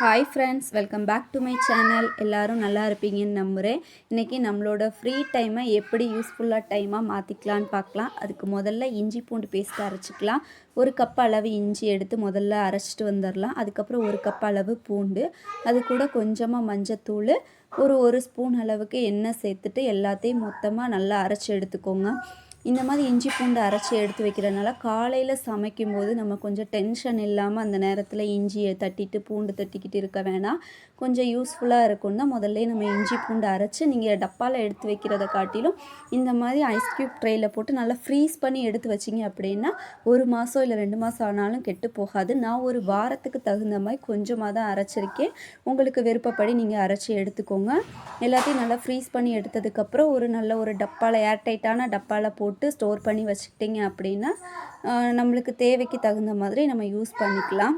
Hi friends welcome back to my channel எல்லோரும் நல்லா இருப்பீங்கன்னு நம்புகிறேன் இன்றைக்கி நம்மளோட ஃப்ரீ டைமை எப்படி யூஸ்ஃபுல்லாக டைமாக மாற்றிக்கலான்னு பார்க்கலாம். அதுக்கு முதல்ல இஞ்சி பூண்டு பேஸ்ட் அரைச்சிக்கலாம். ஒரு கப் அளவு இஞ்சி எடுத்து முதல்ல அரைச்சிட்டு வந்துடலாம். அதுக்கப்புறம் ஒரு கப் அளவு பூண்டு. அது கூட கொஞ்சமாக மஞ்சத்தூள். ஒரு ஒரு ஸ்பூன் அளவுக்கு எண்ணெய் சேர்த்துட்டு எல்லாத்தையும் மொத்தமாக நல்லா அரைச்சி எடுத்துக்கோங்க. இந்த மாதிரி இஞ்சி பூண்டு அரைச்சி எடுத்து வைக்கிறதுனால காலையில் சமைக்கும் போது நம்ம கொஞ்சம் டென்ஷன் இல்லாமல் அந்த நேரத்தில் இஞ்சியை தட்டிட்டு பூண்டு தட்டிக்கிட்டு இருக்க வேணாம். கொஞ்சம் யூஸ்ஃபுல்லாக இருக்கும் தான் முதல்ல நம்ம இஞ்சி பூண்டு அரைச்சி நீங்கள் டப்பாவில் எடுத்து வைக்கிறத காட்டிலும் இந்த மாதிரி ஐஸ் க்யூப் ட்ரேயில் போட்டு நல்லா ஃப்ரீஸ் பண்ணி எடுத்து வச்சிங்க அப்படின்னா ஒரு மாதம் இல்லை ரெண்டு மாதம் ஆனாலும் கெட்டு போகாது. நான் ஒரு வாரத்துக்கு தகுந்த மாதிரி கொஞ்சமாக தான் அரைச்சிருக்கேன். உங்களுக்கு விருப்பப்படி நீங்கள் அரைச்சி எடுத்துக்கோங்க. எல்லாத்தையும் நல்லா ஃப்ரீஸ் பண்ணி எடுத்ததுக்கப்புறம் ஒரு நல்ல ஒரு டப்பாவில் ஏர்டைட்டான டப்பாவில் போட்டு ஸ்டோர் பண்ணி வச்சுக்கிட்டிங்க அப்படின்னா நம்மளுக்கு தேவைக்கு தகுந்த மாதிரி நம்ம யூஸ் பண்ணிக்கலாம்.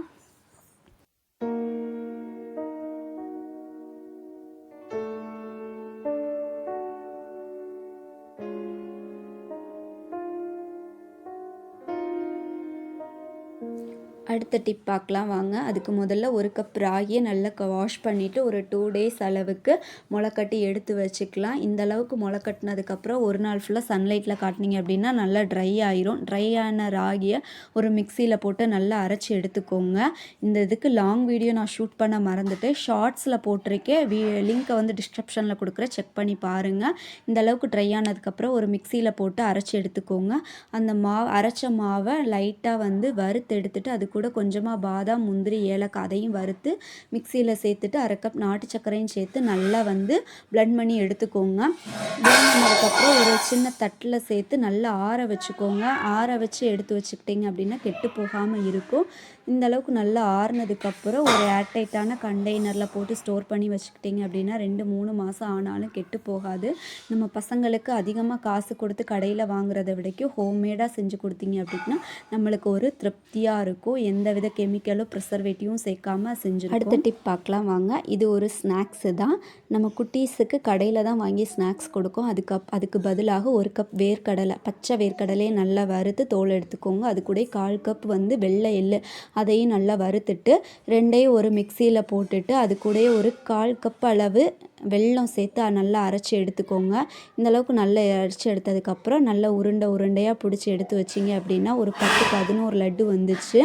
அடுத்த டிப் பார்க்கலாம் வாங்க. அதுக்கு முதல்ல ஒரு கப் ராகியை நல்லா வாஷ் பண்ணிவிட்டு ஒரு டூ டேஸ் அளவுக்கு முளைக்கட்டி எடுத்து வச்சுக்கலாம். இந்த அளவுக்கு முளைக்கட்டினதுக்கப்புறம் ஒரு நாள் ஃபுல்லாக சன்லைட்டில் காட்டினீங்க அப்படின்னா நல்லா ட்ரை ஆயிரும். ட்ரை ஆன ராகியை ஒரு மிக்சியில் போட்டு நல்லா அரைச்சி எடுத்துக்கோங்க. இந்த இதுக்கு லாங் வீடியோ நான் ஷூட் பண்ண மறந்துட்டு ஷார்ட்ஸில் போட்டிருக்கேன். வீ லிங்க்கை வந்து டிஸ்கிரிப்ஷனில் கொடுக்குறேன். செக் பண்ணி பாருங்கள் இந்த அளவுக்கு ட்ரை ஆனதுக்கப்புறம் ஒரு மிக்சியில் போட்டு அரைச்சி எடுத்துக்கோங்க. அந்த மாவு அரைச்ச மாவை லைட்டாக வந்து வறுத்து எடுத்துகிட்டு அதுக்கு கூட கொஞ்சமாக பாதாம் முந்திரி ஏலக்காய் அதையும் வறுத்து மிக்சியில் சேர்த்துட்டு அரை கப் நாட்டு சர்க்கரையும் சேர்த்து நல்லா வந்து பிளண்ட் பண்ணி எடுத்துக்கோங்க. பிளண்ட் பண்ணதுக்கப்புறம் ஒரு சின்ன தட்டில் சேர்த்து நல்லா ஆற வச்சுக்கோங்க. ஆற வச்சு எடுத்து வச்சுக்கிட்டிங்க அப்படின்னா கெட்டு போகாமல் இருக்கும். இந்த அளவுக்கு நல்லா ஆறுனதுக்கப்புறம் ஒரு ஏர்டைட்டான கண்டெய்னரில் போட்டு ஸ்டோர் பண்ணி வச்சுக்கிட்டிங்க அப்படின்னா ரெண்டு மூணு மாதம் ஆனாலும் கெட்டு போகாது. நம்ம பசங்களுக்கு அதிகமாக காசு கொடுத்து கடையில் வாங்குறத விடைக்கும் ஹோம்மேடாக செஞ்சு கொடுத்தீங்க அப்படின்னா நம்மளுக்கு ஒரு திருப்தியாக இருக்கும். எந்த வித கெமிக்கலும் ப்ரிசர்வேட்டிவும் சேர்க்காம செஞ்சு அடுத்த டிப் பார்க்கலாம் வாங்க. இது ஒரு ஸ்நாக்ஸு தான். நம்ம குட்டீஸுக்கு கடையில் தான் வாங்கி ஸ்நாக்ஸ் கொடுக்கும். அதுக்கு அதுக்கு பதிலாக ஒரு கப் வேர்க்கடலை பச்சை வேர்க்கடலையை நல்லா வறுத்து தோல் எடுத்துக்கோங்க. அது கூட கால் கப் வந்து வெள்ளை எள்ளு அதையும் நல்லா வறுத்துட்டு ரெண்டையும் ஒரு மிக்சியில் போட்டுட்டு அது கூடயே ஒரு கால் கப் அளவு வெல்லம் சேர்த்து நல்லா அரைச்சி எடுத்துக்கோங்க. இந்த அளவுக்கு நல்லா அரைச்சி எடுத்ததுக்கப்புறம் நல்லா உருண்டை உருண்டையாக பிடிச்சி எடுத்து வச்சிங்க அப்படின்னா ஒரு பத்து பதினோரு லட்டு வந்துச்சு.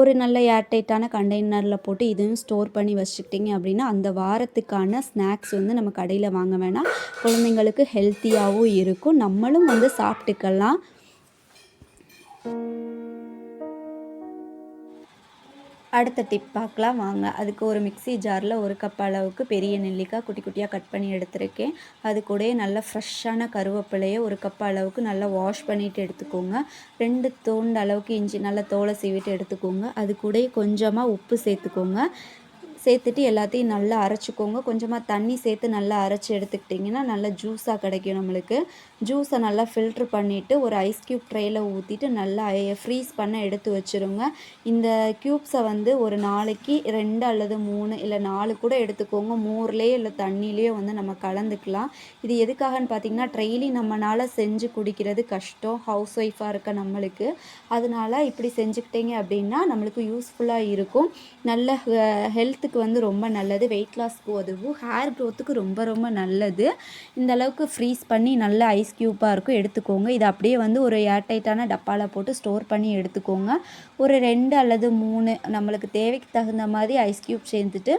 ஒரு நல்ல ஏர்டைட்டான கண்டெய்னரில் போட்டு இதையும் ஸ்டோர் பண்ணி வச்சுக்கிட்டிங்க அப்படின்னா அந்த வாரத்துக்கான ஸ்நாக்ஸ் வந்து நம்ம கடையில் வாங்க வேணாம். குழந்தைங்களுக்கு ஹெல்த்தியாகவும் இருக்கும். நம்மளும் வந்து சாப்பிட்டுக்கலாம். அடுத்த டிப் பார்க்கலாம். வாங்க. அதுக்கு ஒரு மிக்சி ஜாரில் ஒரு கப் அளவுக்கு பெரிய நெல்லிக்காய் குட்டி குட்டியாக கட் பண்ணி எடுத்திருக்கேன். அது கூடயே நல்ல ஃப்ரெஷ்ஷான கருவேப்பிலையை ஒரு கப் அளவுக்கு நல்லா வாஷ் பண்ணிவிட்டு எடுத்துக்கோங்க. ரெண்டு தோண்டு அளவுக்கு இஞ்சி நல்லா தோலை சீவிட்டு எடுத்துக்கோங்க. அது கூடயே கொஞ்சமாக உப்பு சேர்த்துக்கோங்க. சேர்த்துட்டு எல்லாத்தையும் நல்லா அரைச்சிக்கோங்க. கொஞ்சமாக தண்ணி சேர்த்து நல்லா அரைச்சி எடுத்துக்கிட்டிங்கன்னா நல்லா ஜூஸாக கிடைக்கும் நம்மளுக்கு. ஜூஸை நல்லா ஃபில்ட்ரு பண்ணிவிட்டு ஒரு ஐஸ் க்யூப் ட்ரேயில் ஊற்றிட்டு நல்லா ஃப்ரீஸ் பண்ண எடுத்து வச்சுருங்க. இந்த க்யூப்ஸை வந்து ஒரு நாளைக்கு ரெண்டு அல்லது மூணு இல்லை நாலு கூட எடுத்துக்கோங்க. மோர்லேயே இல்லை தண்ணிலேயோ வந்து நம்ம கலந்துக்கலாம். இது எதுக்காகன்னு பார்த்தீங்கன்னா ட்ரெய்லி நம்மளால் செஞ்சு குடிக்கிறது கஷ்டம். ஹவுஸ் ஒய்ஃபாக இருக்க நம்மளுக்கு. அதனால இப்படி செஞ்சுக்கிட்டீங்க அப்படின்னா நம்மளுக்கு யூஸ்ஃபுல்லாக இருக்கும். நல்ல ஹெல்த்துக்கு வந்து ரொம்ப நல்லது வெயிட் லாஸ்க்கு உதவும் ஹேர் க்ரோத்துக்கு ரொம்ப ரொம்ப நல்லது. இந்த அளவுக்கு ஃப்ரீஸ் பண்ணி நல்ல ஐஸ் க்யூப்பாக இருக்கும் எடுத்துக்கோங்க. இது அப்படியே வந்து ஒரு ஏர்டைட்டான டப்பாவில் போட்டு ஸ்டோர் பண்ணி எடுத்துக்கோங்க. ஒரு ரெண்டு அல்லது மூணு நம்மளுக்கு தேவைக்கு தகுந்த மாதிரி ஐஸ் க்யூப் சேர்ந்துட்டு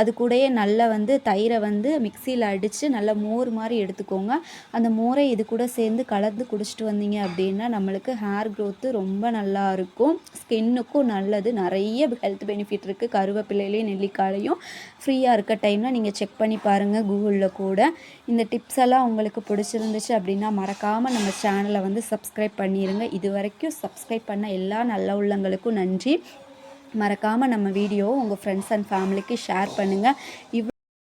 அது கூடயே நல்லா வந்து தயிரை வந்து மிக்சியில் அடித்து நல்லா மோர் மாதிரி எடுத்துக்கோங்க. அந்த மோரை இது கூட சேர்ந்து கலந்து குடிச்சிட்டு வந்தீங்க அப்படின்னா நம்மளுக்கு ஹேர் க்ரோத்து ரொம்ப நல்லா இருக்கும். ஸ்கின்னுக்கும் நல்லது. நிறைய ஹெல்த் பெனிஃபிட் இருக்குது கருவேப்பிலையிலையும் நெல்லிக்காயிலையும். ஃப்ரீயாக இருக்க டைமில் நீங்கள் செக் பண்ணி பாருங்கள் கூகுளில் கூட. இந்த டிப்ஸ் எல்லாம் உங்களுக்கு பிடிச்சிருந்துச்சு அப்படின்னா மறக்காமல் நம்ம சேனலை வந்து சப்ஸ்கிரைப் பண்ணிடுங்க இது வரைக்கும் சப்ஸ்கிரைப் பண்ண எல்லா நல்ல உள்ளங்களுக்கும் நன்றி. மறக்காமல் நம்ம வீடியோ உங்கள் ஃப்ரெண்ட்ஸ் அண்ட் ஃபேமிலிக்கு ஷேர் பண்ணுங்கள் இவ்